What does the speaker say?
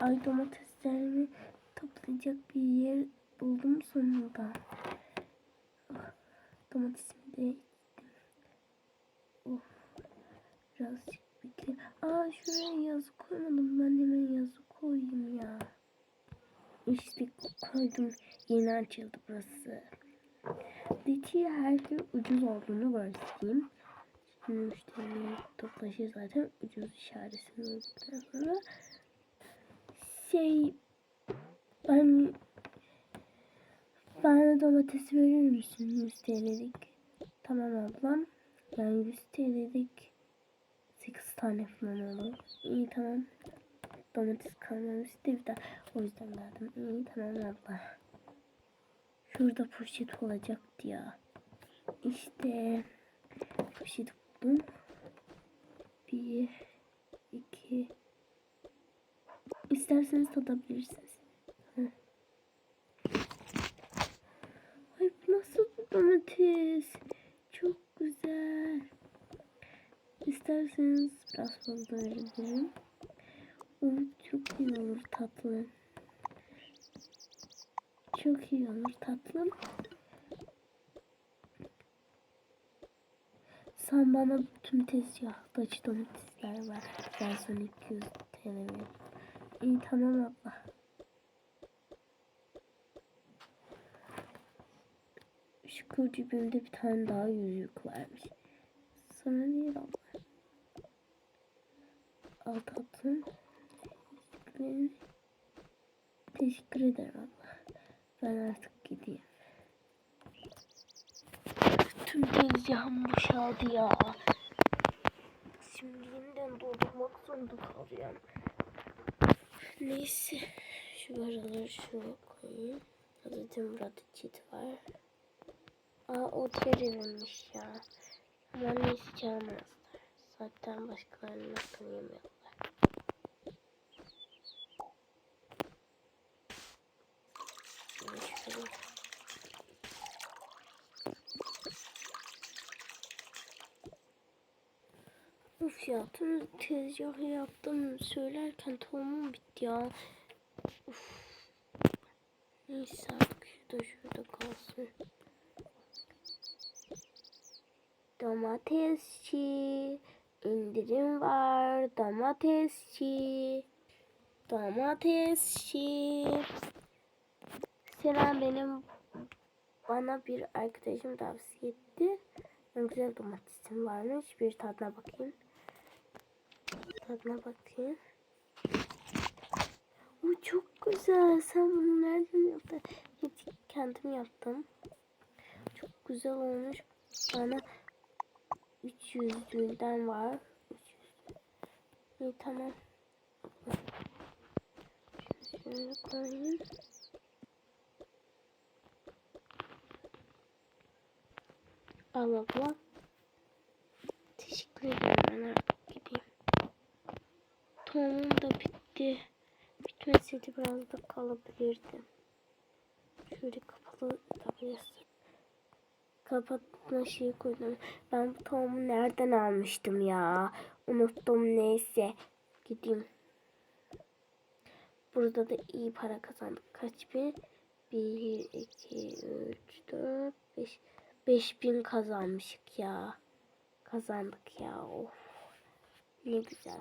Ay domateslerimi toplayacak bir yer buldum sonunda. Ah, Domatesimi de ektim. Of. Birazcık bekle. Aa şuraya yazı koymadım. Ben hemen yazı koyayım ya. İşte koydum. Yeni açıldı burası. Diti her gün ucuz olduğunu göstereyim. Şimdi müşterileri toplaşır zaten ucuz işaretini uyduktan sonra. Şey ben bana domates verir misin 100 TL'lik? Tamam ablam. Yani 100 TL'lik 8 tane falan olur. İyi tamam. Domates kalmamıştı bir daha. O yüzden verdim. İyi tamam abla. Şurada poşet olacaktı ya. İşte poşet buldum. Bir, iki. İsterseniz tadabilirsiniz. Ay bu nasıl domates? Çok güzel. İsterseniz biraz fazla verebilirim. O çok iyi olur tatlım. Çok iyi olur tatlım. Sen bana tüm tezgahtaki domatesler ver. Ben sana 200 TL veririm. İyi tamam abla. Şu kırcıbimde bir tane daha yüzük varmış. Sana değil abla. Al tatlım. Teşekkür, teşekkür ederim abla. Ben artık gideyim. Tüm tezgahım boşaldı ya. Şimdi yeniden doldurmak zorunda kalacağım. Neyse. Şu paraları şuraya koyayım. Zaten burada çit var. Aa o verilmiş ya. Ama neyse çalmazlar. Zaten başkalarının hakkını yemiyorlar. Şöyle Of ya tüm tezgahı yaptım söylerken tohumum bitti ya. Uf. Neyse artık şurada şurada kalsın. Domatesçi indirim var domatesçi domatesçi Selam benim bana bir arkadaşım tavsiye etti. Ne güzel domatesim varmış. Bir tadına bakayım. Tadına bakayım. Bu çok güzel. Sen bunu nereden yaptın? Kendim yaptım. Çok güzel olmuş. Bana 300'lüğünden var. 300. İyi tamam. Şöyle koyayım. Al abla. Teşekkür ederim. Tohumum da bitti. Bitmeseydi biraz da kalabilirdi. Şöyle kapalı tutabilirsin. Kapatma şeyi koydum. Ben bu tohumu nereden almıştım ya? Unuttum neyse. Gideyim. Burada da iyi para kazandık. Kaç bin? 1, 2, 3, 4, 5. 5000 kazanmışık ya. Kazandık ya. Of. Ne güzel.